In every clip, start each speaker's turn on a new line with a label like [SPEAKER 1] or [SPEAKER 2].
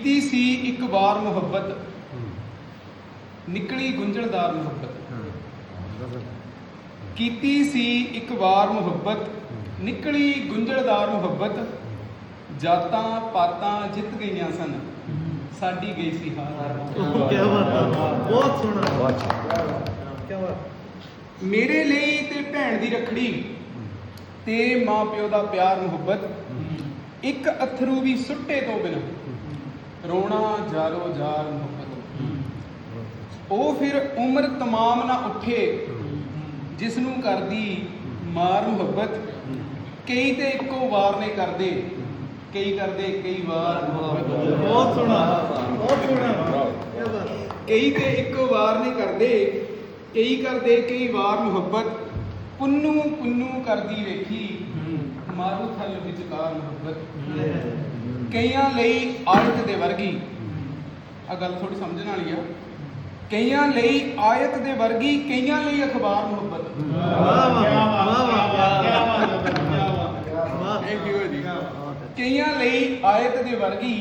[SPEAKER 1] ਕੀਤੀ ਸੀ ਇੱਕ ਵਾਰ ਮੁਹੱਬਤ। ਨਿਕਲੀ ਗੁੰਝਲਦਾਰ ਮੁਹੱਬਤ। ਕੀਤੀ ਸੀ ਇੱਕ ਵਾਰ ਮੁਹੱਬਤ। ਨਿਕਲੀ ਗੁੰਝਲਦਾਰ ਮੁਹੱਬਤ। ਜਾਤਾਂ ਪਾਤਾਂ ਜਿੱਤ ਗਈਆਂ ਸਨ। ਸਾਡੀ ਗਈ ਸੀ ਹਾਰ।
[SPEAKER 2] ਕੀ ਬਾਤ ਹੈ। ਬਹੁਤ ਸੋਹਣਾ।
[SPEAKER 3] ਬਹੁਤ ਅੱਛਾ
[SPEAKER 2] ਕੀ ਬਾਤ
[SPEAKER 1] ਮੇਰੇ ਲਈ ਤੇ ਭੈਣ ਦੀ ਰੱਖੜੀ ਤੇ ਮਾਂ ਪਿਓ ਦਾ ਪਿਆਰ ਮੁਹੱਬਤ। ਇੱਕ ਅਥਰੂ ਵੀ ਸੁੱਟੇ ਤੋਂ ਬਿਨਾ। ਰੋਣਾ ਜਾਰੋ ਜਾਰ ਮੁਹੱਬਤ। ਉਹ ਫਿਰ ਉਮਰ ਤਮਾਮ ਨਾ ਉੱਠੇ ਜਿਸ ਨੂੰ ਕਰਦੀ ਮਾਰ ਮੁਹੱਬਤ। ਕਈ ਤੇ ਇੱਕੋ ਵਾਰ ਨੇ ਕਰਦੇ ਕਈ ਕਰਦੇ ਕਈ ਵਾਰ
[SPEAKER 2] ਬਹੁਤ ਸੋਹਣਾ ਬਹੁਤ ਸੋਹਣਾ।
[SPEAKER 1] ਕਈ ਤੇ ਇੱਕੋ ਵਾਰ ਨਹੀਂ ਕਰਦੇ ਕਈ ਕਰਦੇ ਕਈ ਵਾਰ ਮੁਹੱਬਤ। ਪੁੰਨੂ ਪੁੰਨੂ ਕਰਦੀ ਵੇਖੀ ਮਾਰੂ ਥਲ ਵਿਚਕਾਰ ਮੁਹੱਬਤ। ਕਈਆਂ ਲਈ ਆਇਤ ਦੇ ਵਰਗੀ ਆ ਗੱਲ ਥੋੜੀ ਸਮਝਣ ਵਾਲੀ ਆ ਕਈਆਂ ਲਈ ਆਇਤ ਦੇ ਵਰਗੀ ਕਈਆਂ ਲਈ ਅਖਬਾਰ ਮੁਹੱਬਤ
[SPEAKER 2] ਵਾਹ ਵਾਹ ਵਾਹ ਵਾਹ ਕੀ ਬਾਤ ਵਾਹ
[SPEAKER 1] ਥੈਂਕ ਯੂ ਜੀ ਕਈਆਂ ਲਈ ਆਇਤ ਦੇ ਵਰਗੀ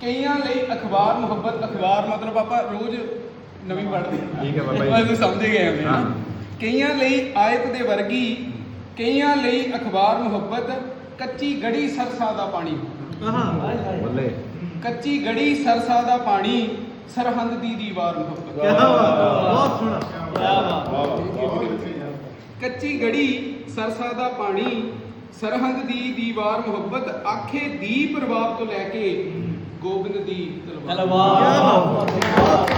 [SPEAKER 1] ਕਈਆਂ ਲਈ ਅਖਬਾਰ ਮੁਹੱਬਤ ਅਖਬਾਰ ਮਤਲਬ ਆਪਾਂ ਰੋਜ਼ ਨਵੀਂ ਪੜ੍ਹਦੇ।
[SPEAKER 3] ਠੀਕ ਹੈ ਬਾਬਾ ਜੀ।
[SPEAKER 1] ਸਮਝ ਗਏ ਹਾਂ
[SPEAKER 3] ਹਾਂ।
[SPEAKER 1] ਕਈਆਂ ਲਈ ਆਇਤ ਦੇ ਵਰਗੀ ਕਈਆਂ ਲਈ ਅਖਬਾਰ ਮੁਹੱਬਤ ਕੱਚੀ ਗੜੀ ਸਰਸਾ ਦਾ ਪਾਣੀ
[SPEAKER 2] ਆਹਾ।
[SPEAKER 3] ਬੱਲੇ।
[SPEAKER 1] ਕੱਚੀ ਗੜੀ ਸਰਸਾ ਦਾ ਪਾਣੀ ਸਰਹੰਦ ਦੀ ਦੀਵਾਰ
[SPEAKER 2] ਕੀ
[SPEAKER 1] ਮੁਹੱਬਤ
[SPEAKER 2] ਬਾਤ ਬਹੁਤ ਸੋਹਣਾ। ਕੀ ਬਾਤ
[SPEAKER 1] ਕੱਚੀ ਗੜੀ ਸਰਸਾ ਦਾ ਪਾਣੀ ਸਰਹੰਦ ਦੀ ਦੀਵਾਰ ਮੁਹੱਬਤ ਆਖੇ ਦੀਪ ਰਬਾਬ ਤੋਂ ਲੈ ਕੇ ਗੋਬਿੰਦ ਦੀ ਤਲਵਾਰ।
[SPEAKER 2] ਕੀ ਬਾਤ